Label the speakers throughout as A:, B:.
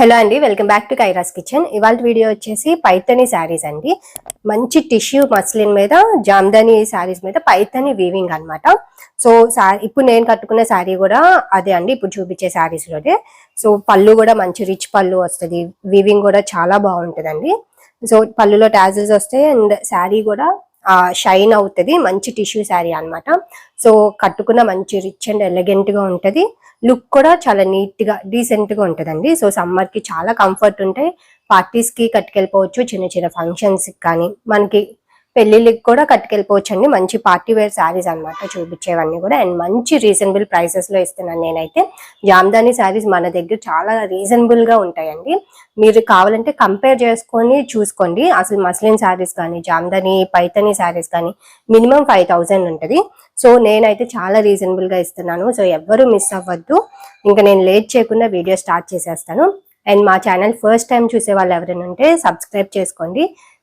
A: Hello అండి welcome back to Kaira's kitchen ఇవాళ video వచ్చేసి పైతని శారీస్ అండి. మంచి టిష్యూ మస్లిన్ మీద జామ్దాని శారీస్ మీద పైతని వీవింగ్ అన్నమాట. సో ఇప్పుడు నేను కట్టుకున్న శారీ కూడా అదే అండి ఇప్పుడు చూపించే శారీస్లోనే సో పళ్ళు కూడా మంచి రిచ్ పళ్ళు వస్తుంది వీవింగ్ కూడా చాలా బాగుంటుందండి. సో పళ్ళులో టాజెస్ వస్తాయి అండ్ శారీ కూడా షైన్ అవుతుంది మంచి టిష్యూ శారీ అన్నమాట. సో కట్టుకున్న మంచి రిచ్ అండ్ ఎలిగెంట్గా గా లుక్ కూడా చాలా నీట్గా డీసెంట్గా సో సమ్మర్కి చాలా కంఫర్ట్ ఉంటాయి. పార్టీస్కి కట్టుకెళ్ళిపోవచ్చు చిన్న చిన్న ఫంక్షన్స్కి కానీ. మనకి పెళ్ళిళ్ళకి కూడా కట్టుకెళ్ళిపోవచ్చు అండి మంచి పార్టీ వేర్ శారీస్ అన్నమాట చూపించేవన్నీ కూడా. అండ్ మంచి రీజనబుల్ ప్రైసెస్లో ఇస్తున్నాను నేనైతే. జామ్దాని శారీస్ మన దగ్గర చాలా రీజనబుల్గా ఉంటాయండి. మీరు కావాలంటే కంపేర్ చేసుకొని చూసుకోండి. అసలు మస్లిన్ శారీస్ కానీ జామ్దాని పైతని శారీస్ కానీ మినిమం ఫైవ్ థౌసండ్ ఉంటుంది. సో నేనైతే చాలా రీజనబుల్గా ఇస్తున్నాను. సో ఎవ్వరూ మిస్ అవ్వద్దు. ఇంకా నేను లేట్ చేయకుండా వీడియో స్టార్ట్ చేసేస్తాను. అండ్ మా ఛానల్ ఫస్ట్ టైం చూసే వాళ్ళు ఎవరైనా ఉంటే సబ్స్క్రైబ్ చేసుకోండి.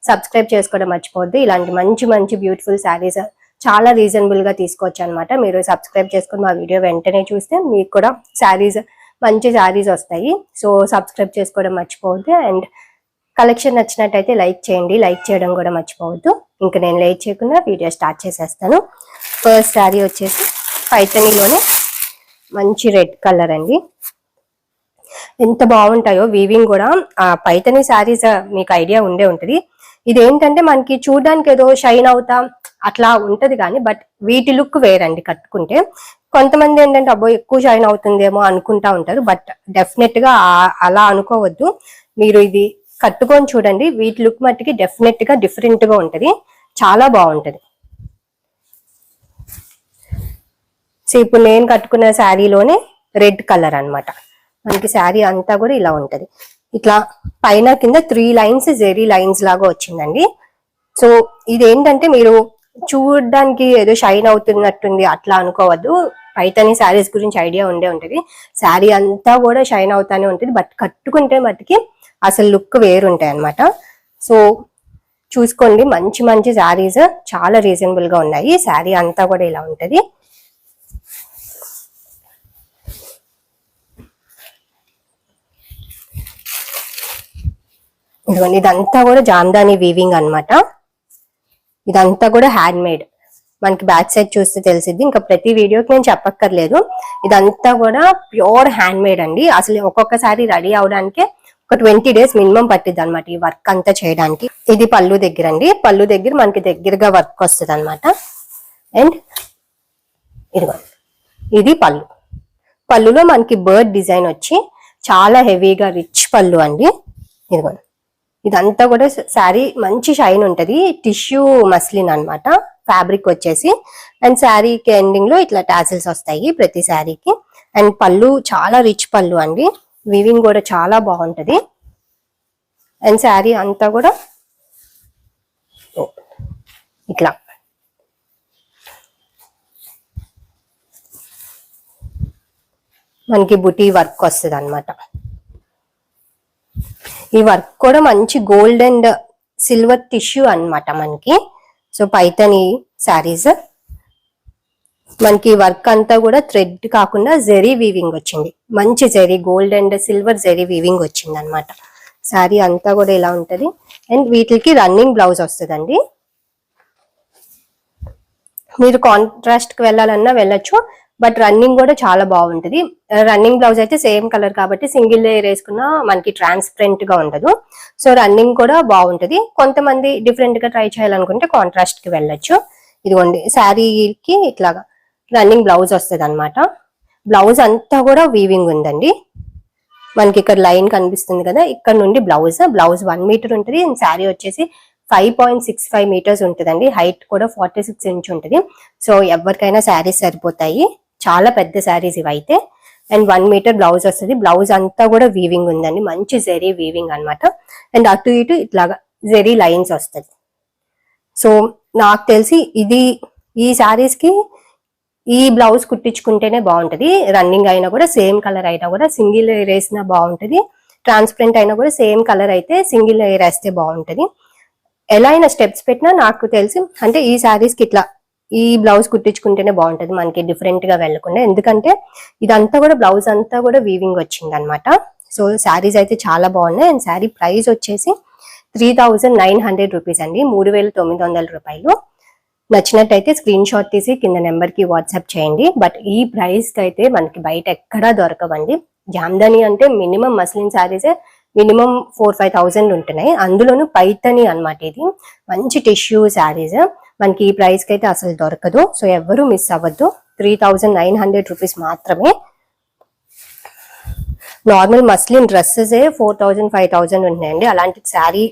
A: సబ్స్క్రైబ్ చేసుకోవడం మర్చిపోద్దు ఇలాంటి మంచి మంచి బ్యూటిఫుల్ శారీస్ చాలా రీజనబుల్గా తీసుకోవచ్చు అనమాట మీరు సబ్స్క్రైబ్ చేసుకుని మా వీడియో వెంటనే చూస్తే మీకు కూడా శారీస్ మంచి శారీస్ వస్తాయి. సో సబ్స్క్రైబ్ చేసుకోవడం మర్చిపోవద్దు. అండ్ కలెక్షన్ నచ్చినట్టయితే లైక్ చేయండి. లైక్ చేయడం కూడా మర్చిపోవద్దు. ఇంకా నేను లైక్ చేయకుండా వీడియో స్టార్ట్ చేసేస్తాను. ఫస్ట్ శారీ వచ్చేసి పైతనీలోనే మంచి రెడ్ కలర్ అండి. ఎంత బాగుంటాయో వీవింగ్ కూడా ఆ పైతని శారీస్ మీకు ఐడియా ఉండే ఉంటుంది. ఇదేంటంటే మనకి చూడడానికి ఏదో షైన్ అవుతా అట్లా ఉంటది కానీ బట్ వీటి లుక్ వేరండి కట్టుకుంటే. కొంతమంది ఏంటంటే అబ్బో ఎక్కువ షైన్ అవుతుందేమో అనుకుంటా ఉంటారు బట్ డెఫినెట్గా అలా అనుకోవద్దు. మీరు ఇది కట్టుకొని చూడండి వీటి లుక్ మట్టికి డెఫినెట్గా డిఫరెంట్గా ఉంటది చాలా బాగుంటది. సో ఇప్పుడు నేను కట్టుకున్న శారీలోనే రెడ్ కలర్ అన్నమాట. మనకి శారీ అంతా కూడా ఇలా ఉంటది. ఇట్లా పైన కింద త్రీ లైన్స్ జెరీ లైన్స్ లాగా వచ్చిందండి. సో ఇదేంటంటే మీరు చూడడానికి ఏదో షైన్ అవుతున్నట్టుంది అట్లా అనుకోవద్దు. పైతని శారీస్ గురించి ఐడియా ఉండే ఉంటుంది. శారీ అంతా కూడా షైన్ అవుతానే ఉంటుంది బట్ కట్టుకుంటే మట్టుకి అసలు లుక్ వేరుంటాయి అన్నమాట. సో చూసుకోండి మంచి మంచి శారీస్ చాలా రీజనబుల్గా ఉన్నాయి. శారీ అంతా కూడా ఇలా ఉంటుంది. ఇదిగోండి ఇదంతా కూడా జామ్దాని వీవింగ్ అన్నమాట. ఇదంతా కూడా హ్యాండ్ మేడ్ మనకి బ్యాక్ సైడ్ చూస్తే తెలిసింది ఇంకా ప్రతి వీడియోకి నేను చెప్పక్కర్లేదు. ఇదంతా కూడా ప్యూర్ హ్యాండ్ మేడ్ అండి. అసలు ఒక్కొక్కసారి రెడీ అవడానికే ఒక ట్వంటీ డేస్ మినిమం పట్టిద్ది అనమాట ఈ వర్క్ అంతా చేయడానికి. ఇది పళ్ళు దగ్గర అండి. పళ్ళు దగ్గర మనకి దగ్గరగా వర్క్ వస్తుంది అనమాట అండ్ ఇదిగో ఇది పళ్ళు. పళ్ళులో మనకి బర్డ్ డిజైన్ వచ్చి చాలా హెవీగా రిచ్ పళ్ళు అండి. ఇదిగోండి. ఇదంతా కూడా శారీ మంచి షైన్ ఉంటది. టిష్యూ మస్లిన్ అనమాట ఫ్యాబ్రిక్ వచ్చేసి. అండ్ శారీకి ఎండింగ్లో ఇట్లా టాసిల్స్ వస్తాయి ప్రతి శారీకి. అండ్ పళ్ళు చాలా రిచ్ పళ్ళు అండి. వివింగ్ కూడా చాలా బాగుంటది. అండ్ శారీ అంతా కూడా ఇట్లా. మనకి బుటీ వర్క్ వస్తుంది అనమాట ఈ వర్క్ కూడా మంచి గోల్డ్ అండ్ సిల్వర్ టిష్యూ అన్నమాట మనకి. సో పైతని శారీస్ మనకి వర్క్ అంతా కూడా థ్రెడ్ కాకుండా జెరీ వీవింగ్ వచ్చింది. మంచి zari gold and silver zari weaving వచ్చింది అనమాట శారీ అంతా కూడా ఇలా ఉంటుంది? అండ్ వీటికి రన్నింగ్ బ్లౌజ్ వస్తుందండి. మీరు కాంట్రాస్ట్కి వెళ్ళాలన్నా వెళ్ళొచ్చు. బట్ రన్నింగ్ కూడా చాలా బాగుంటుంది. రన్నింగ్ బ్లౌజ్ అయితే సేమ్ కలర్ కాబట్టి సింగిల్ లేయర్ వేసుకున్నా మనకి ట్రాన్స్పరెంట్గా ఉండదు. సో రన్నింగ్ కూడా బాగుంటుంది. కొంతమంది డిఫరెంట్గా ట్రై చేయాలనుకుంటే కాంట్రాస్ట్కి వెళ్ళొచ్చు. ఇదిగోండి శారీకి ఇట్లాగా రన్నింగ్ బ్లౌజ్ వస్తుంది అనమాట బ్లౌజ్ అంతా కూడా వీవింగ్ ఉందండి. మనకి ఇక్కడ లైన్ కనిపిస్తుంది కదా ఇక్కడ నుండి బ్లౌజ్. బ్లౌజ్ వన్ మీటర్ ఉంటుంది. అండ్ శారీ వచ్చేసి five point six five metres ఉంటుందండి. హైట్ కూడా ఫార్టీ సిక్స్ ఇంచ్ ఉంటుంది. సో ఎవరికైనా శారీస్ సరిపోతాయి. చాలా పెద్ద శారీస్ ఇవైతే. అండ్ వన్ మీటర్ బ్లౌజ్ వస్తుంది. బ్లౌజ్ అంతా కూడా వీవింగ్ ఉందండి. మంచి జెరీ వీవింగ్ అన్నమాట. అండ్ అటు ఇటు ఇట్లాగా జెరీ లైన్స్ వస్తుంది. సో నాకు తెలిసి ఇది ఈ శారీస్కి ఈ బ్లౌజ్ కుట్టించుకుంటేనే బాగుంటుంది. రన్నింగ్ అయినా కూడా సేమ్ కలర్ అయినా కూడా సింగిల్ ఎయిర్ వేసినా బాగుంటుంది. ట్రాన్స్పరెంట్ అయినా కూడా సేమ్ కలర్ అయితే సింగిల్ ఎయిర్ వేస్తే బాగుంటుంది. ఎలా అయినా స్టెప్స్ పెట్టినా నాకు తెలిసి అంటే ఈ శారీస్కి ఇట్లా ఈ బ్లౌజ్ కుట్టించుకుంటేనే బాగుంటుంది మనకి డిఫరెంట్గా వెళ్ళకుండా. ఎందుకంటే ఇదంతా కూడా బ్లౌజ్ అంతా కూడా వీవింగ్ వచ్చింది అనమాట సో శారీస్ అయితే చాలా బాగున్నాయి. అండ్ శారీ ప్రైస్ వచ్చేసి three thousand nine hundred rupees అండి. మూడు వేల తొమ్మిది వందల రూపాయలు. నచ్చినట్టయితే స్క్రీన్ షాట్ తీసి కింద నెంబర్కి వాట్సాప్ చేయండి. బట్ ఈ ప్రైస్కి అయితే మనకి బయట ఎక్కడా దొరకవండి. జామ్దాని అంటే మినిమం మస్లిన్ శారీసే మినిమం ఫోర్ ఫైవ్ థౌజండ్ ఉంటున్నాయి. అందులోనూ పైతని అన్నమాట ఇది. మంచి టిష్యూ శారీస్ మనకి ఈ ప్రైస్కి అయితే అసలు దొరకదు. సో ఎవరు మిస్ అవ్వద్దు. Three thousand nine hundred rupees మాత్రమే. Normal muslin dresses four thousand five thousand ఉన్నాయండి అలాంటి శారీ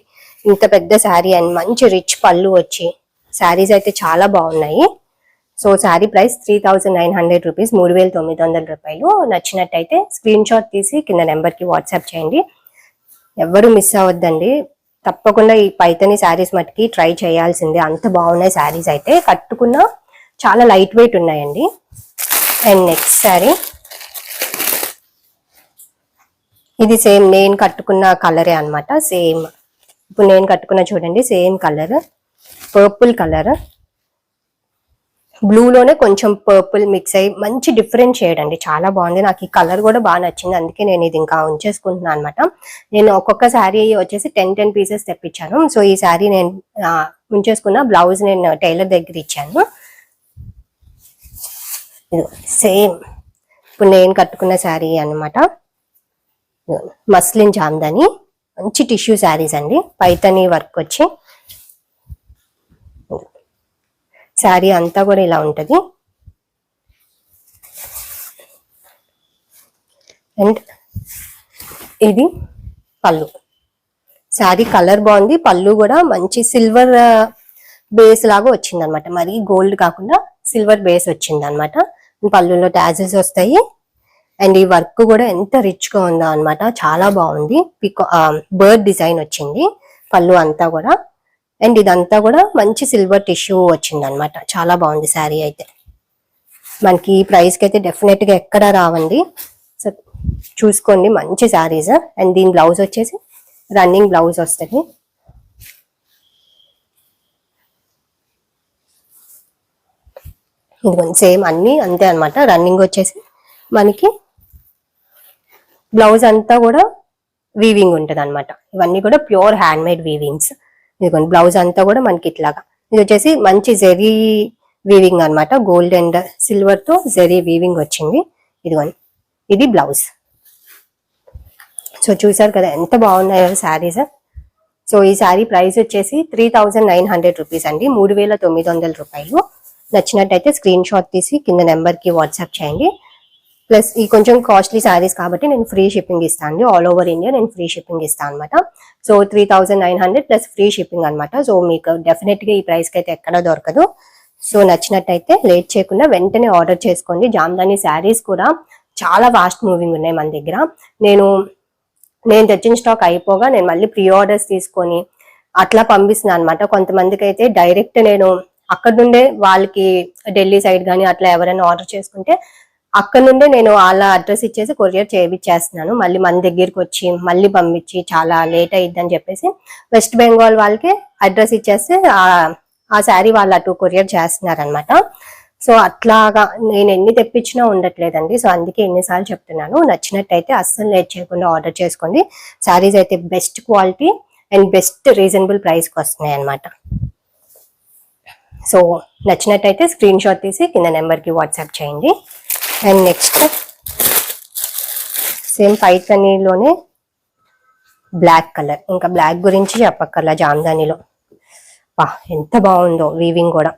A: ఇంత పెద్ద శారీ అండ్ మంచి రిచ్ పళ్ళు వచ్చి శారీస్ అయితే చాలా బాగున్నాయి. So sari price three thousand nine hundred rupees మూడు వేల తొమ్మిది వందల రూపాయలు. నచ్చినట్టయితే స్క్రీన్ షాట్ తీసి కింద నెంబర్కి వాట్సాప్ చేయండి. ఎవ్వరు మిస్ అవ్వద్దండి. తప్పకుండా ఈ పైతని శారీస్ మట్టుకి ట్రై చేయాల్సిందే. అంత బాగున్నాయి శారీస్ అయితే. కట్టుకున్న చాలా లైట్ వెయిట్ ఉన్నాయండి. అండ్ నెక్స్ట్ శారీ ఇది సేమ్ నేను కట్టుకున్న కలరే అన్నమాట. సేమ్ ఇప్పుడు నేను కట్టుకున్న చూడండి సేమ్ కలర్ పర్పుల్ కలర్ బ్లూలోనే కొంచెం పర్పుల్ మిక్స్ అయ్యి మంచి డిఫరెంట్ షేడ్ అండి. చాలా బాగుంది. నాకు ఈ కలర్ కూడా బాగా నచ్చింది. అందుకే నేను ఇది ఇంకా ఉంచేసుకుంటున్నాను అనమాట నేను ఒక్కొక్క శారీ వచ్చేసి టెన్ టెన్ పీసెస్ తెప్పించాను. సో ఈ శారీ నేను ఉంచేసుకున్న బ్లౌజ్ నేను టైలర్ దగ్గర ఇచ్చాను. సేమ్. ఇప్పుడు నేను కట్టుకున్న శారీ అన్నమాట. మస్లిన్ జామ్దని. మంచి టిష్యూ శారీస్ అండి. పైతని వర్క్ వచ్చి. శారీ అంతా కూడా ఇలా ఉంటుంది. అండ్ ఇది పళ్ళు. శారీ కలర్ బాగుంది. పళ్ళు కూడా మంచి సిల్వర్ బేస్ లాగా వచ్చింది అనమాట మరి గోల్డ్ కాకుండా సిల్వర్ బేస్ వచ్చింది అనమాట పళ్ళులో ట్యాజెస్ వస్తాయి. అండ్ ఈ వర్క్ కూడా ఎంత రిచ్గా ఉందో అనమాట చాలా బాగుంది. పికో బర్డ్ డిజైన్ వచ్చింది. పళ్ళు అంతా కూడా. అండ్ ఇదంతా కూడా మంచి సిల్వర్ టిష్యూ వచ్చింది అనమాట చాలా బాగుంది శారీ అయితే. మనకి ఈ ప్రైస్కి అయితే డెఫినెట్గా ఎక్కడ రావండి. సో చూసుకోండి మంచి శారీస్. అండ్ దీని బ్లౌజ్ వచ్చేసి రన్నింగ్ బ్లౌజ్ వస్తుంది. ఇదిగోండి సేమ్ అన్ని అంతే అనమాట రన్నింగ్ వచ్చేసి మనకి బ్లౌజ్ అంతా కూడా వీవింగ్ ఉంటుంది అనమాట ఇవన్నీ కూడా ప్యూర్ హ్యాండ్ మేడ్ వీవింగ్స్ ఇదిగోండి బ్లౌజ్ అంతా కూడా మనకి ఇట్లాగా. ఇది వచ్చేసి మంచి జెరీ వీవింగ్ అన్నమాట. గోల్డ్ అండ్ సిల్వర్తో జెరీ వీవింగ్ వచ్చింది. ఇదిగోండి ఇది బ్లౌజ్. సో చూసారు కదా ఎంత బాగున్నాయో శారీస్. సో ఈ శారీ ప్రైస్ వచ్చేసి three thousand nine hundred rupees అండి. మూడు వేల తొమ్మిది వందల రూపాయలు. నచ్చినట్టయితే స్క్రీన్ షాట్ తీసి కింద నెంబర్కి వాట్సాప్ చేయండి. ప్లస్ ఈ కొంచెం కాస్ట్లీ శారీస్ కాబట్టి నేను ఫ్రీ షిప్పింగ్ ఇస్తాను. అండి ఆల్ ఓవర్ ఇండియా నేను ఫ్రీ షిప్పింగ్ ఇస్తాను అనమాట so three thousand nine hundred plus free shipping అనమాట సో మీకు డెఫినెట్గా ఈ ప్రైస్కి అయితే ఎక్కడ దొరకదు. సో నచ్చినట్టయితే లేట్ చేయకుండా వెంటనే ఆర్డర్ చేసుకోండి. జామ్దాని శారీస్ కూడా చాలా ఫాస్ట్ మూవింగ్ ఉన్నాయి మన దగ్గర. నేను నేను తెచ్చిన స్టాక్ అయిపోగా నేను మళ్ళీ ప్రీ ఆర్డర్స్ తీసుకొని అట్లా పంపిస్తున్నాను అనమాట కొంతమందికి అయితే డైరెక్ట్ నేను అక్కడ నుండే వాళ్ళకి ఢిల్లీ సైడ్ కానీ అట్లా ఎవరైనా ఆర్డర్ చేసుకుంటే అక్కడ నుండే నేను వాళ్ళ అడ్రస్ ఇచ్చేసి కొరియర్ చేయించేస్తున్నాను. మళ్ళీ మన దగ్గరికి వచ్చి మళ్ళీ పంపించి చాలా లేట్ అయ్యిద్దని చెప్పేసి వెస్ట్ బెంగాల్ వాళ్ళకి అడ్రస్ ఇచ్చేస్తే ఆ- శారీ వాళ్ళు అటు కొరియర్ చేస్తున్నారు అనమాట సో అట్లాగా నేను ఎన్ని తెప్పించినా ఉండట్లేదండి. సో అందుకే ఎన్నిసార్లు చెప్తున్నాను. నచ్చినట్టయితే అస్సలు లేట్ చేయకుండా ఆర్డర్ చేసుకోండి. శారీస్ అయితే best quality and best reasonable ప్రైస్కి వస్తున్నాయి అనమాట సో నచ్చినట్టయితే స్క్రీన్ షాట్ తీసి కింద నెంబర్కి వాట్సాప్ చేయండి. అండ్ నెక్స్ట్ సేమ్ పైతనీలోనే బ్లాక్ కలర్ ఇంకా బ్లాక్ గురించి చెప్పక్కర్లా జామ్దానిలో. వా ఎంత బాగుందో వీవింగ్ కూడా.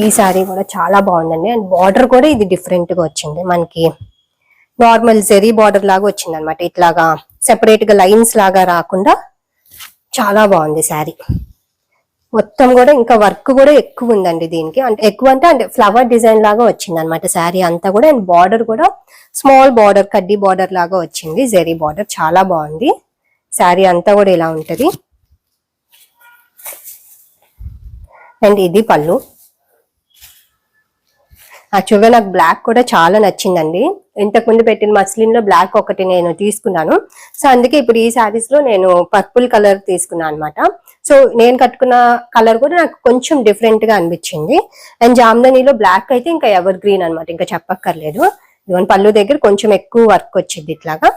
A: ఈ సారీ కూడా చాలా బాగుందండి. అండ్ బార్డర్ కూడా ఇది డిఫరెంట్గా వచ్చింది. మనకి నార్మల్ జెరీ బార్డర్ లాగా వచ్చింది అనమాట ఇట్లాగా సెపరేట్గా లైన్స్ లాగా రాకుండా చాలా బాగుంది శారీ మొత్తం కూడా ఇంకా వర్క్ కూడా ఎక్కువ ఉందండి దీనికి. అంటే ఎక్కువ అంటే అంటే ఫ్లవర్ డిజైన్ లాగా వచ్చింది అనమాట శారీ అంతా కూడా. అండ్ బార్డర్ కూడా స్మాల్ బార్డర్ కడ్డీ బార్డర్ లాగా వచ్చింది. జెరీ బార్డర్ చాలా బాగుంది. శారీ అంతా కూడా ఇలా ఉంటది. అండ్ ఇది పళ్ళు. యాక్చువల్గా నాకు బ్లాక్ కూడా చాలా నచ్చిందండి. ఇంతకు ముందు పెట్టిన మస్లిన్లో బ్లాక్ ఒకటి నేను తీసుకున్నాను. సో అందుకే ఇప్పుడు ఈ శారీస్లో నేను పర్పుల్ కలర్ తీసుకున్నాను అనమాట సో నేను కట్టుకున్న కలర్ కూడా నాకు కొంచెం డిఫరెంట్గా అనిపించింది. అండ్ జామ్దనీలో బ్లాక్ అయితే ఇంకా ఎవర్ గ్రీన్ అనమాట ఇంకా చెప్పక్కర్లేదు. ఇవన్న పళ్ళు దగ్గర కొంచెం ఎక్కువ వర్క్ వచ్చింది ఇట్లాగా.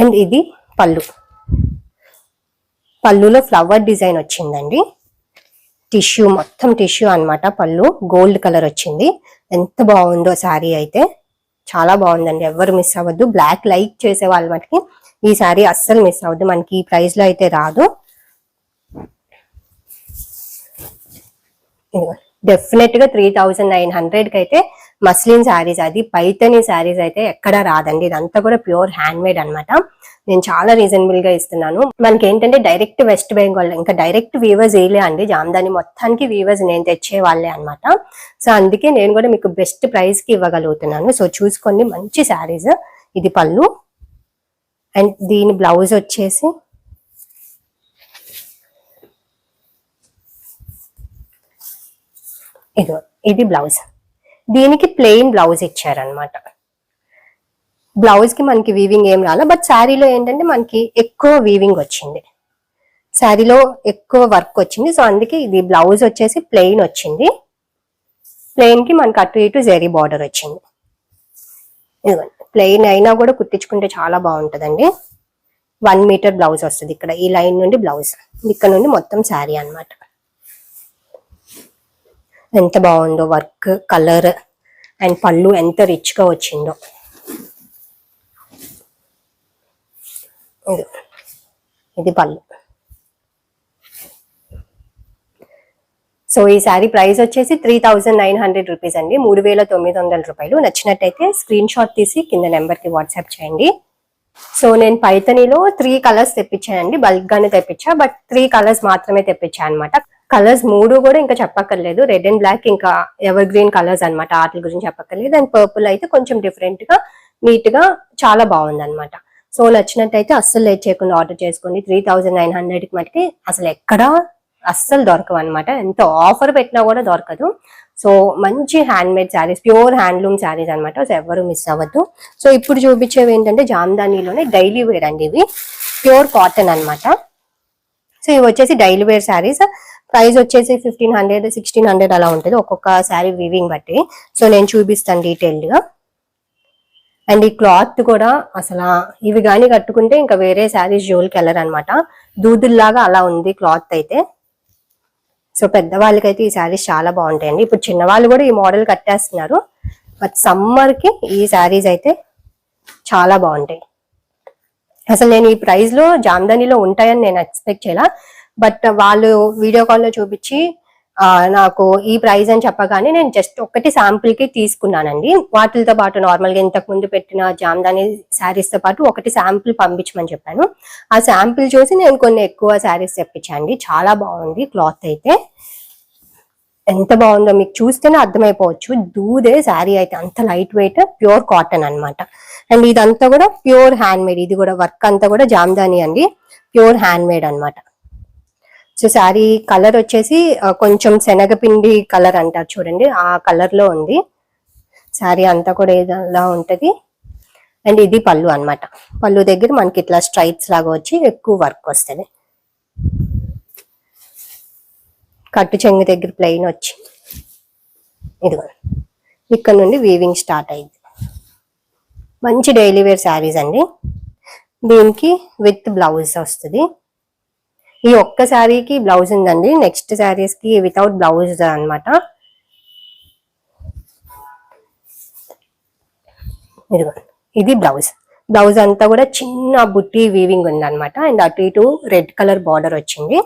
A: అండ్ ఇది పళ్ళు. పళ్ళులో ఫ్లవర్ డిజైన్ వచ్చిందండి. టిష్యూ మొత్తం టిష్యూ అన్నమాట పళ్ళు. గోల్డ్ కలర్ వచ్చింది. ఎంత బాగుందో శారీ అయితే. చాలా బాగుందండి. ఎవరు మిస్ అవ్వద్దు. బ్లాక్ లైక్ చేసే వాళ్ళ మటుకి ఈ శారీ అస్సలు మిస్ అవ్వద్దు. మనకి ఈ ప్రైస్లో అయితే రాదు. డెఫినెట్గా త్రీ థౌజండ్ నైన్ హండ్రెడ్కి అయితే మస్లిన్ శారీస్ అది పైతని శారీస్ అయితే ఎక్కడ రాదండి. ఇదంతా కూడా ప్యూర్ హ్యాండ్ మేడ్ అనమాట నేను చాలా రీజనబుల్గా ఇస్తున్నాను. మనకి ఏంటంటే డైరెక్ట్ వెస్ట్ బెంగాల్ ఇంకా డైరెక్ట్ వీవర్స్ వేయలే అండి. జామదాని మొత్తానికి వీవర్స్ నేను తెచ్చే వాళ్ళే అన్నమాట. సో అందుకే నేను కూడా మీకు బెస్ట్ ప్రైస్కి ఇవ్వగలుగుతున్నాను. సో చూసుకోండి మంచి శారీస్ ఇది పళ్ళు. అండ్ దీని బ్లౌజ్ వచ్చేసి ఇదో ఇది బ్లౌజ్. దీనికి ప్లెయిన్ బ్లౌజ్ ఇచ్చారనమాట బ్లౌజ్కి మనకి వీవింగ్ ఏం రాలే బట్ శారీలో ఏంటంటే మనకి ఎక్కువ వీవింగ్ వచ్చింది. శారీలో ఎక్కువ వర్క్ వచ్చింది సో అందుకే ఇది బ్లౌజ్ వచ్చేసి ప్లెయిన్ వచ్చింది. ప్లెయిన్కి మనకి అటు ఇటు జెరీ బార్డర్ వచ్చింది. ఇదిగోండి ప్లెయిన్ అయినా కూడా కుట్టించుకుంటే చాలా బాగుంటుందండి. వన్ మీటర్ బ్లౌజ్ వస్తుంది ఇక్కడ ఈ లైన్ నుండి బ్లౌజ్ ఇక్కడ నుండి మొత్తం శారీ అన్నమాట. ఎంత బాగుందో వర్క్ కలర్ అండ్ పళ్ళు ఎంత రిచ్గా వచ్చిందో. ఇది ఇది పళ్ళు. సో ఈ శారీ ప్రైస్ వచ్చేసి three thousand nine hundred rupees అండి. మూడు వేల తొమ్మిది వందల రూపాయలు. నచ్చినట్టయితే స్క్రీన్ షాట్ తీసి కింద నెంబర్కి వాట్సాప్ చేయండి. సో నేను పైతనిలో త్రీ కలర్స్ తెప్పించానండి బల్క్ గానే తెప్పించా బట్ త్రీ కలర్స్ మాత్రమే తెప్పించా అనమాట కలర్స్ మూడు కూడా ఇంకా చెప్పక్కర్లేదు రెడ్ అండ్ బ్లాక్ ఇంకా ఎవర్ గ్రీన్ కలర్స్ అన్నమాట వాటి గురించి చెప్పక్కర్లేదు. అండ్ పర్పుల్ అయితే కొంచెం డిఫరెంట్గా నీట్గా చాలా బాగుంది అనమాట సో నచ్చినట్టయితే అస్సలు లేట్ చేయకుండా ఆర్డర్ చేసుకోండి. త్రీ థౌజండ్ నైన్ హండ్రెడ్కి మటుకి అసలు ఎక్కడా అస్సలు దొరకవు అనమాట ఎంత ఆఫర్ పెట్టినా కూడా దొరకదు. సో మంచి hand made saris pure handloom saris అనమాట సో ఎవరు మిస్ అవ్వద్దు. సో ఇప్పుడు చూపించేవి ఏంటంటే జామ్దానీలోనే డైలీ వేర్ అండి ఇవి. ప్యూర్ కాటన్ అనమాట సో ఇవి వచ్చేసి డైలీ వేర్ శారీస్ ప్రైస్ వచ్చేసి ఫిఫ్టీన్ హండ్రెడ్ సిక్స్టీన్ హండ్రెడ్ అలా ఉంటుంది. ఒక్కొక్క శారీ వీవింగ్ బట్టి. సో నేను చూపిస్తాను డీటెయిల్డ్గా అండ్ ఈ క్లాత్ కూడా అసలు ఇవి కానీ కట్టుకుంటే ఇంకా వేరే శారీస్ జోలికి వెళ్ళరు అనమాట దూదుల్లాగా అలా ఉంది క్లాత్ అయితే. సో పెద్దవాళ్ళకైతే ఈ శారీస్ చాలా బాగుంటాయండి. ఇప్పుడు చిన్నవాళ్ళు కూడా ఈ మోడల్ కట్టేస్తున్నారు. బట్ సమ్మర్కి ఈ శారీస్ అయితే చాలా బాగుంటాయి. అసలు నేను ఈ ప్రైస్లో ఉంటాయని నేను ఎక్స్పెక్ట్ చేయాల. బట్ వాళ్ళు వీడియో కాల్లో చూపించి నాకు ఈ ప్రైస్ అని చెప్పగానే నేను జస్ట్ ఒకటి శాంపుల్కి తీసుకున్నానండి. వాటితో పాటు నార్మల్గా ఇంతకు ముందు పెట్టిన జామ్దాని శారీస్తో పాటు ఒకటి శాంపుల్ పంపించమని చెప్పాను. ఆ శాంపుల్ చూసి నేను కొన్ని ఎక్కువ శారీస్ తెప్పించాండి చాలా బాగుంది క్లాత్ అయితే. ఎంత బాగుందో మీకు చూస్తేనే అర్థమైపోవచ్చు. దూదే శారీ అయితే అంత లైట్ వెయిట్ ప్యూర్ కాటన్ అనమాట అండ్ ఇదంతా కూడా ప్యూర్ హ్యాండ్ మేడ్ ఇది కూడా వర్క్ అంతా కూడా జామ్దాని అండి. ప్యూర్ హ్యాండ్ మేడ్ అన్నమాట. సో శారీ కలర్ వచ్చేసి కొంచెం శనగపిండి కలర్ అంటారు చూడండి ఆ కలర్లో ఉంది. శారీ అంతా కూడా ఏదలా ఉంటుంది. అండ్ ఇది పళ్ళు అన్నమాట. పళ్ళు దగ్గర మనకి ఇట్లా స్ట్రైట్స్ లాగా వచ్చి ఎక్కువ వర్క్ వస్తుంది. కట్టు చెంగు దగ్గర ప్లెయిన్ వచ్చి. ఇదిగో ఇక్కడ నుండి వీవింగ్ స్టార్ట్ అయింది. మంచి డైలీ వేర్ శారీస్ అండి. దీనికి విత్ బ్లౌజ్ వస్తుంది. ఈ ఒక్క శారీకి బ్లౌజ్ ఉందండి. నెక్స్ట్ శారీస్కి వితౌట్ బ్లౌజ్ అనమాట ఇది బ్లౌజ్. బ్లౌజ్ అంతా కూడా చిన్న బుట్టి వీవింగ్ ఉంది అండ్ అటు ఇటు రెడ్ కలర్ బార్డర్ వచ్చింది.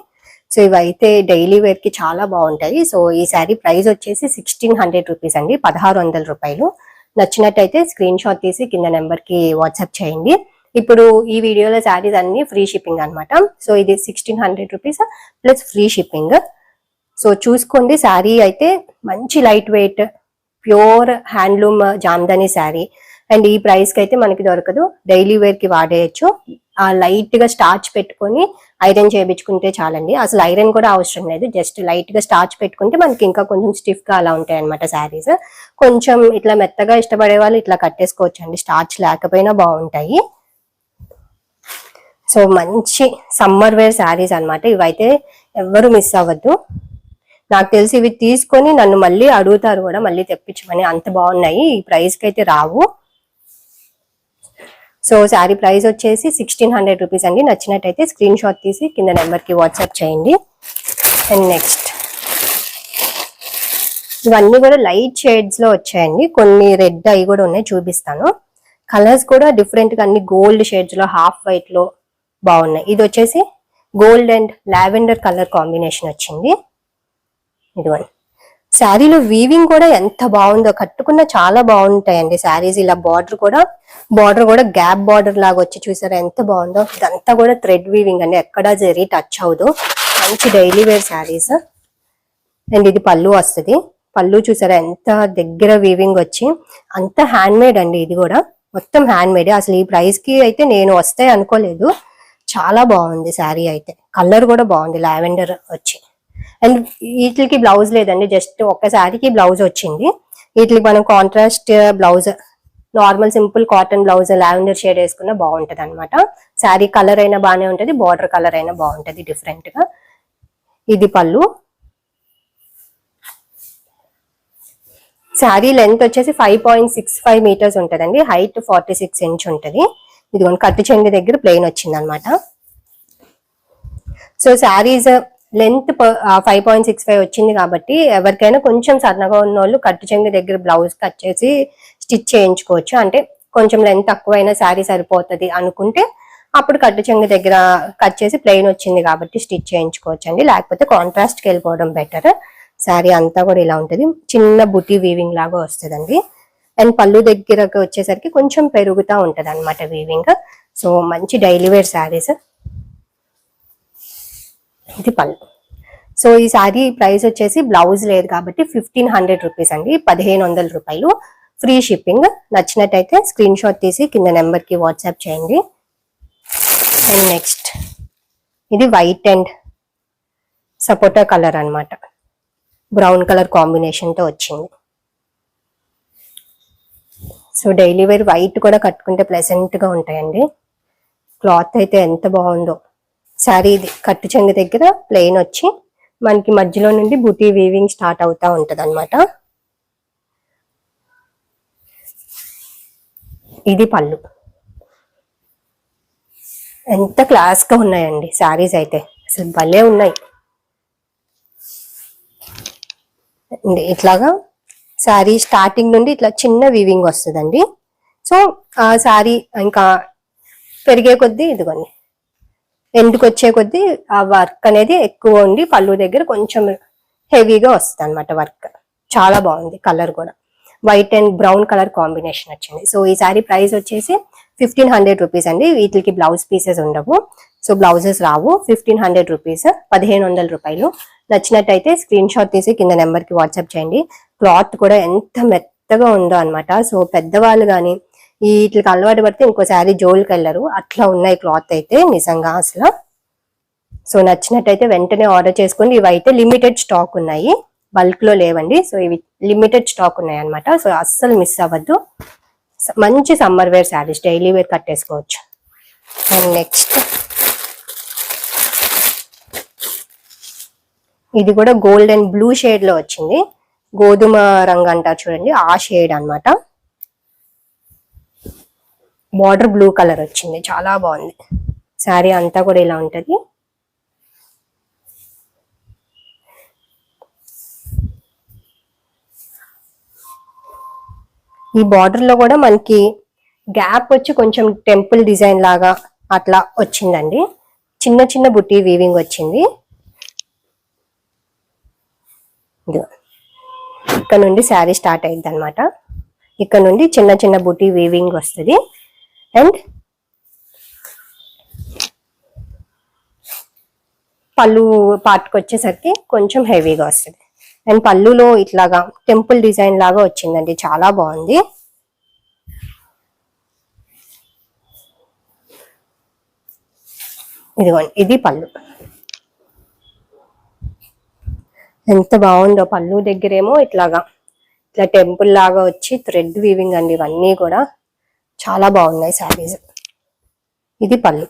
A: సో ఇవైతే డైలీ వేర్కి చాలా బాగుంటాయి. సో ఈ శారీ ప్రైస్ వచ్చేసి సిక్స్టీన్ హండ్రెడ్ రూపీస్ అండి. పదహారు వందల రూపాయలు. నచ్చినట్టయితే స్క్రీన్ షాట్ తీసి కింద నెంబర్కి వాట్సాప్ చేయండి. ఇప్పుడు ఈ వీడియోలో శారీస్ అన్ని ఫ్రీ షిప్పింగ్ అనమాట సో ఇది sixteen hundred rupees plus free shipping so చూసుకోండి శారీ అయితే మంచి light weight pure handloom Jamdani sari. And ఈ ప్రైస్కి అయితే మనకి దొరకదు. డైలీ వేర్కి వాడేయచ్చు. ఆ లైట్గా స్టార్చ్ పెట్టుకొని ఐరన్ చేయించుకుంటే చాలండి. అసలు ఐరన్ కూడా అవసరం లేదు. జస్ట్ లైట్గా స్టార్చ్ పెట్టుకుంటే మనకి ఇంకా కొంచెం స్టిఫ్గా అలా ఉంటాయి అనమాట శారీస్. కొంచెం ఇట్లా మెత్తగా ఇష్టపడే వాళ్ళు ఇట్లా కట్టేసుకోవచ్చు అండి స్టార్చ్ లేకపోయినా బాగుంటాయి. సో మంచి సమ్మర్ వేర్ శారీస్ అనమాట ఇవైతే ఎవ్వరు మిస్ అవ్వద్దు. నాకు తెలిసి ఇవి తీసుకొని నన్ను మళ్ళీ అడుగుతారు కూడా మళ్ళీ తెప్పించమని. అంత బాగున్నాయి. ఈ ప్రైస్కి అయితే రావు. సో శారీ ప్రైస్ వచ్చేసి సిక్స్టీన్ హండ్రెడ్ రూపీస్ అండి. నచ్చినట్టయితే స్క్రీన్ షాట్ తీసి కింద నెంబర్కి వాట్సాప్ చేయండి. అండ్ నెక్స్ట్ ఇవన్నీ కూడా లైట్ షేడ్స్లో వచ్చాయండి. కొన్ని రెడ్ అవి కూడా ఉన్నాయి. చూపిస్తాను. కలర్స్ కూడా డిఫరెంట్గా అన్ని గోల్డ్ షేడ్స్లో హాఫ్ వైట్లో బాగున్నాయి. ఇది వచ్చేసి gold and lavender colour combination వచ్చింది. ఇదిగోండి శారీలో వీవింగ్ కూడా ఎంత బాగుందో కట్టుకున్న చాలా బాగుంటాయండి శారీస్. ఇలా బార్డర్ కూడా బార్డర్ కూడా గ్యాప్ బార్డర్ లాగా వచ్చి చూసారా ఎంత బాగుందో. ఇదంతా కూడా థ్రెడ్ వీవింగ్ అండి. ఎక్కడా జరి టచ్ అవ్వదు. మంచి డైలీ వేర్ శారీస్. అండ్ ఇది పళ్ళు వస్తుంది. పళ్ళు చూసారా ఎంత దగ్గర వీవింగ్ వచ్చి అంత హ్యాండ్ మేడ్ అండి ఇది కూడా. మొత్తం హ్యాండ్ మేడ్ అసలు ఈ ప్రైస్కి అయితే నేను వస్తాయి అనుకోలేదు. చాలా బాగుంది శారీ అయితే. కలర్ కూడా బాగుంది లావెండర్ వచ్చి. అండ్ వీటికి బ్లౌజ్ లేదండి జస్ట్ ఒక్క శారీకి బ్లౌజ్ వచ్చింది. వీటికి మనం contrast blouse normal simple cotton blouse lavender shade వేసుకున్న బాగుంటది అనమాట శారీ కలర్ అయినా బాగానే ఉంటుంది బార్డర్ కలర్ అయినా బాగుంటుంది డిఫరెంట్గా. ఇది పళ్ళు. శారీ లెంత్ వచ్చేసి five point six five metres ఉంటదండి హైట్ ఫార్టీ సిక్స్ ఇంచ్ ఉంటుంది. ఇదిగోండి కట్టు చెంగి దగ్గర ప్లెయిన్ వచ్చింది అనమాట so saris length five point six five వచ్చింది కాబట్టి ఎవరికైనా కొంచెం సన్నగా ఉన్న వాళ్ళు కట్టు చెంగు దగ్గర బ్లౌజ్ కట్ చేసి స్టిచ్ చేయించుకోవచ్చు. అంటే కొంచెం లెంత్ తక్కువైనా శారీ సరిపోతుంది అనుకుంటే అప్పుడు కట్టు చెంగు దగ్గర కట్ చేసి ప్లెయిన్ వచ్చింది కాబట్టి స్టిచ్ చేయించుకోవచ్చు అండి లేకపోతే కాంట్రాస్ట్కి వెళ్ళిపోవడం బెటర్ శారీ అంతా కూడా ఇలా ఉంటుంది. చిన్న బుటీ వీవింగ్ లాగా వస్తుందండి. అండ్ పళ్ళు దగ్గరకు వచ్చేసరికి కొంచెం పెరుగుతూ ఉంటుంది అనమాట వీవింగ్ సో మంచి డైలీ వేర్ శారీస్ ఇది పళ్ళు. సో ఈ శారీ ప్రైస్ వచ్చేసి బ్లౌజ్ లేదు కాబట్టి ఫిఫ్టీన్ హండ్రెడ్ రూపీస్ అండి. పదిహేను వందల రూపాయలు. ఫ్రీ షిప్పింగ్ నచ్చినట్టయితే స్క్రీన్ షాట్ తీసి కింద నెంబర్కి వాట్సాప్ చేయండి. అండ్ నెక్స్ట్ ఇది వైట్ అండ్ సపోటా కలర్ అనమాట బ్రౌన్ కలర్ కాంబినేషన్తో వచ్చింది. సో డైలీ వేర్ వైట్ కూడా కట్టుకుంటే ప్లెజెంట్గా ఉంటాయండి. క్లాత్ అయితే ఎంత బాగుందో. శారీ ఇది కట్టు చెంగు దగ్గర ప్లెయిన్ వచ్చి మనకి మధ్యలో నుండి బుటీ వీవింగ్ స్టార్ట్ అవుతా ఉంటుంది అనమాట ఇది పళ్ళు. ఎంత క్లాస్గా ఉన్నాయండి శారీస్ అయితే. అసలు భలే ఉన్నాయి. ఇట్లాగా శారీ స్టార్టింగ్ నుండి ఇట్లా చిన్న వీవింగ్ వస్తుందండి. సో ఆ శారీ ఇంకా పెరిగే కొద్దీ ఇదిగోండి. ఎందుకు వచ్చే కొద్దీ ఆ వర్క్ అనేది ఎక్కువ ఉండి పళ్ళు దగ్గర కొంచెం హెవీగా వస్తుంది అనమాట వర్క్ చాలా బాగుంది కలర్ కూడా. White and brown colour combination వచ్చింది. సో ఈ సారీ ప్రైస్ వచ్చేసి ఫిఫ్టీన్ హండ్రెడ్ రూపీస్ అండి. వీటికి బ్లౌజ్ పీసెస్ ఉండవు. సో బ్లౌజెస్ రావు. ఫిఫ్టీన్ హండ్రెడ్ రూపీస్ పదిహేను వందల రూపాయలు. నచ్చినట్టయితే స్క్రీన్ షాట్ తీసి కింద నెంబర్కి వాట్సాప్ చేయండి. క్లాత్ కూడా ఎంత మెత్తగా ఉందో అన్నమాట. సో పెద్దవాళ్ళు కానీ వీటికి అలవాటు పడితే ఇంకోసారి జోలికి వెళ్ళరు. అట్లా ఉన్నాయి క్లాత్ అయితే నిజంగా అసలు. సో నచ్చినట్టయితే వెంటనే ఆర్డర్ చేసుకోండి. ఇవి అయితే లిమిటెడ్ స్టాక్ ఉన్నాయి. బల్క్లో లేవండి. సో ఇవి లిమిటెడ్ స్టాక్ ఉన్నాయి అన్నమాట. సో అస్సలు మిస్ అవ్వద్దు. మంచి summer wear saris daily wear కట్టేసుకోవచ్చు. And next. ఇది కూడా గోల్డ్ అండ్ బ్లూ షేడ్లో వచ్చింది. గోధుమ రంగు అంటారు చూడండి ఆ షేడ్ అన్నమాట. బార్డర్ బ్లూ కలర్ వచ్చింది చాలా బాగుంది. శారీ అంతా కూడా ఇలా ఉంటది. ఈ బార్డర్లో కూడా మనకి గ్యాప్ వచ్చి కొంచెం టెంపుల్ డిజైన్ లాగా అట్లా వచ్చిందండి. చిన్న చిన్న బుట్టి వీవింగ్ వచ్చింది. ఇదిగో. ఇక్కడ నుండి శారీ స్టార్ట్ అయింది అనమాట ఇక్కడ నుండి చిన్న చిన్న బుట్టి వీవింగ్ వస్తుంది. అండ్ పళ్ళు పార్ట్కి వచ్చేసరికి కొంచెం హెవీగా వస్తుంది. అండ్ పళ్ళులో ఇట్లాగా టెంపుల్ డిజైన్ లాగా వచ్చిందండి. చాలా బాగుంది. ఇదిగోండి ఇది పళ్ళు. ఎంత బాగుందో పళ్ళు దగ్గరేమో ఇట్లాగా. ఇట్లా టెంపుల్ లాగా వచ్చి థ్రెడ్ వీవింగ్ అండి ఇవన్నీ కూడా. చాలా బాగున్నాయి శారీస్. ఇది పళ్ళు.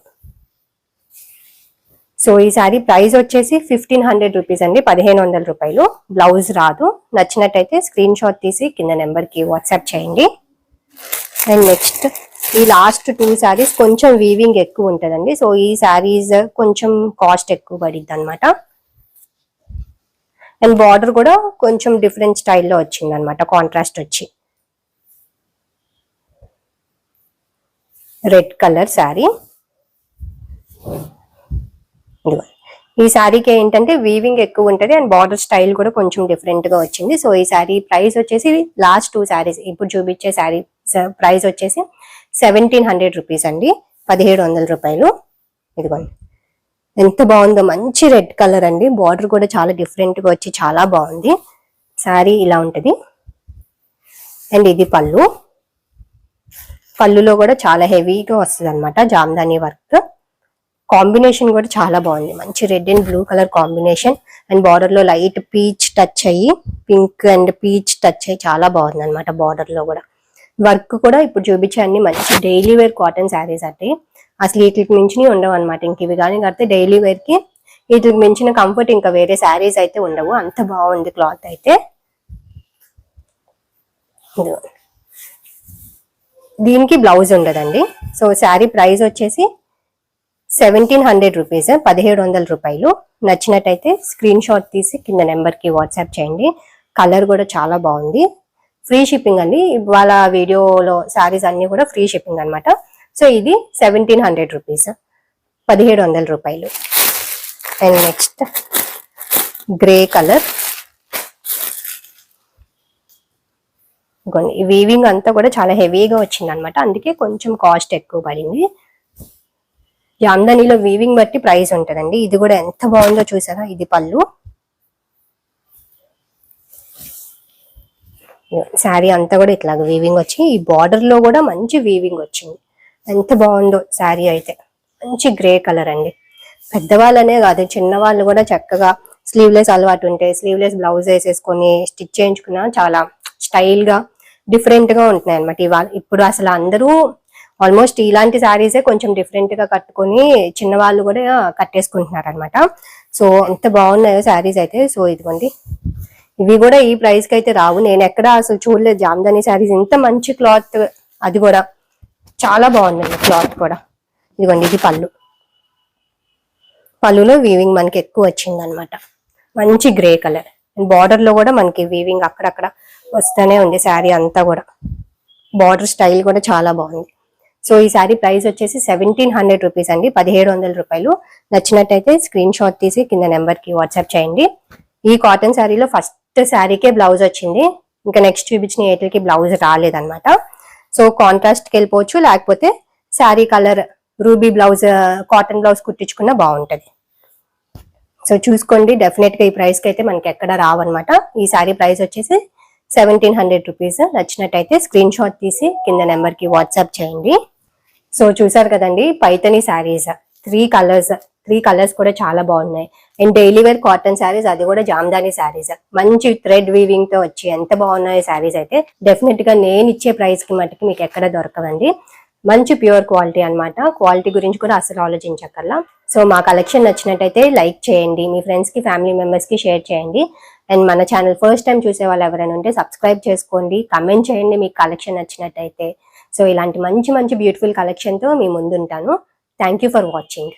A: సో ఈ శారీ ప్రైస్ వచ్చేసి ఫిఫ్టీన్ హండ్రెడ్ రూపీస్ అండి. పదిహేను వందల రూపాయలు. బ్లౌజ్ రాదు. నచ్చినట్టయితే స్క్రీన్ షాట్ తీసి కింద నెంబర్కి వాట్సాప్ చేయండి. అండ్ నెక్స్ట్ ఈ లాస్ట్ టూ శారీస్ కొంచెం వీవింగ్ ఎక్కువ ఉంటుందండి. సో ఈ శారీస్ కొంచెం కాస్ట్ ఎక్కువ పడిద్ది అనమాట అండ్ బార్డర్ కూడా కొంచెం డిఫరెంట్ స్టైల్లో వచ్చింది అనమాట కాంట్రాస్ట్ వచ్చి. Red colour sari. ఈ శారీకి ఏంటంటే వీవింగ్ ఎక్కువ ఉంటుంది అండ్ బార్డర్ స్టైల్ కూడా కొంచెం డిఫరెంట్గా వచ్చింది. సో ఈ శారీ ప్రైస్ వచ్చేసి లాస్ట్ టూ శారీస్ ఇప్పుడు చూపించే శారీ ప్రైస్ వచ్చేసి సెవెంటీన్ హండ్రెడ్ రూపీస్ అండి పదిహేడు వందల రూపాయలు. ఇదిగోండి. ఎంత బాగుందో మంచి రెడ్ కలర్ అండి. బార్డర్ కూడా చాలా డిఫరెంట్గా వచ్చి చాలా బాగుంది. శారీ ఇలా ఉంటది. అండ్ ఇది పళ్ళు. పళ్ళులో కూడా చాలా హెవీగా వస్తుంది అనమాట జామ్దాని వర్క్. కాంబినేషన్ కూడా చాలా బాగుంది. మంచి red and blue colour combination. And బార్డర్లో లైట్ పీచ్ టచ్ అయ్యి పింక్ అండ్ పీచ్ టచ్ అయ్యి చాలా బాగుంది అనమాట బార్డర్లో కూడా. వర్క్ కూడా ఇప్పుడు చూపించండి మంచి డైలీ వేర్ కాటన్ శారీస్ అంటే అసలు వీటికి మించినవి ఉండవు అనమాట ఇంక ఇవి కానీ కడితే డైలీ వేర్కి వీటికి మించిన కంఫర్ట్ ఇంకా వేరే శారీస్ అయితే ఉండవు. అంత బాగుంది క్లాత్ అయితే. దీనికి బ్లౌజ్ ఉండదండి. సో శారీ ప్రైస్ వచ్చేసి సెవెంటీన్ హండ్రెడ్ రూపీస్ పదిహేడు వందల రూపాయలు. నచ్చినట్టయితే స్క్రీన్ షాట్ తీసి కింద నెంబర్కి వాట్సాప్ చేయండి. కలర్ కూడా చాలా బాగుంది. ఫ్రీ షిప్పింగ్ అండి. వాళ్ళ వీడియోలో శారీస్ అన్ని కూడా ఫ్రీ షిప్పింగ్ అనమాట సో ఇది సెవెంటీన్ హండ్రెడ్ రూపీస్. పదిహేడు వందల రూపాయలు. And next grey colour. ఈ వీవింగ్ అంతా కూడా చాలా హెవీగా వచ్చింది అనమాట అందుకే కొంచెం కాస్ట్ ఎక్కువ పడింది. జామ్దానిలో వీవింగ్ బట్టి ప్రైస్ ఉంటుందండి. ఇది కూడా ఎంత బాగుందో చూసారా? ఇది పళ్ళు. శారీ అంతా కూడా ఇట్లా వీవింగ్ వచ్చి ఈ బార్డర్లో కూడా మంచి వీవింగ్ వచ్చింది. ఎంత బాగుందో శారీ అయితే. మంచి గ్రే కలర్ అండి. పెద్దవాళ్ళనే కాదు చిన్నవాళ్ళు కూడా చక్కగా స్లీవ్లెస్ అలవాటు ఉంటే స్లీవ్లెస్ బ్లౌజ్ వేసేసుకొని స్టిచ్ చేయించుకున్నా చాలా స్టైల్గా డిఫరెంట్గా ఉంటున్నాయి అనమాట ఇవాళ. ఇప్పుడు అసలు అందరూ ఆల్మోస్ట్ ఇలాంటి శారీసే కొంచెం డిఫరెంట్గా కట్టుకొని చిన్నవాళ్ళు కూడా కట్టేసుకుంటున్నారు అనమాట సో ఎంత బాగున్నాయో శారీస్ అయితే. సో ఇదిగోండి. ఇవి కూడా ఈ ప్రైస్కి అయితే రావు. నేను ఎక్కడ అసలు చూడలేదు జామ్దాని శారీస్. ఇంత మంచి క్లాత్ అది కూడా. చాలా బాగుందండి క్లాత్ కూడా. ఇదిగోండి ఇది పళ్ళు. పళ్ళులో వీవింగ్ మనకి ఎక్కువ వచ్చింది అనమాట మంచి గ్రే కలర్ బార్డర్లో కూడా మనకి వీవింగ్ అక్కడక్కడ వస్తూనే ఉంది శారీ అంతా కూడా. బార్డర్ స్టైల్ కూడా చాలా బాగుంది. సో ఈ శారీ ప్రైస్ వచ్చేసి సెవెంటీన్ హండ్రెడ్ రూపీస్ అండి. పదిహేడు వందల రూపాయలు. నచ్చినట్టయితే స్క్రీన్ షాట్ తీసి కింద నెంబర్కి వాట్సాప్ చేయండి. ఈ కాటన్ శారీలో ఫస్ట్ శారీకే బ్లౌజ్ వచ్చింది. ఇంకా నెక్స్ట్ చూపించిన ఏటికి బ్లౌజ్ రాలేదనమాట సో కాంట్రాస్ట్కి వెళ్ళిపోవచ్చు లేకపోతే sari colour ruby blouse cotton blouse కుట్టించుకున్న బాగుంటుంది. సో చూసుకోండి డెఫినెట్గా ఈ ప్రైస్కి అయితే మనకి ఎక్కడ రావన్నమాట. ఈ శారీ ప్రైస్ వచ్చేసి సెవెంటీన్ హండ్రెడ్ రూపీస్ నచ్చినట్టయితే స్క్రీన్ షాట్ తీసి కింద నెంబర్కి వాట్సాప్ చేయండి. సో చూసారు కదండి Paithani saris three colours three colours కూడా చాలా బాగున్నాయి. And daily wear cotton saris అది కూడా జామ్దాని శారీస్. మంచి థ్రెడ్ వీవింగ్తో వచ్చి ఎంత బాగున్నాయి శారీస్ అయితే డెఫినెట్గా నేను ఇచ్చే ప్రైస్కి మటుకి మీకు ఎక్కడ దొరకవండి. మంచి ప్యూర్ క్వాలిటీ అన్నమాట. క్వాలిటీ గురించి కూడా అసలు ఆలోచించక్కర్లా. సో మా కలెక్షన్ నచ్చినట్టయితే లైక్ చేయండి. మీ ఫ్రెండ్స్కి ఫ్యామిలీ మెంబర్స్కి షేర్ చేయండి. అండ్ మన ఛానల్ ఫస్ట్ టైం చూసే వాళ్ళు ఎవరైనా ఉంటే సబ్స్క్రైబ్ చేసుకోండి. కమెంట్ చేయండి మీకు కలెక్షన్ నచ్చినట్టయితే. సో ఇలాంటి మంచి మంచి బ్యూటిఫుల్ కలెక్షన్తో మీ ముందుంటాను. Thank you for watching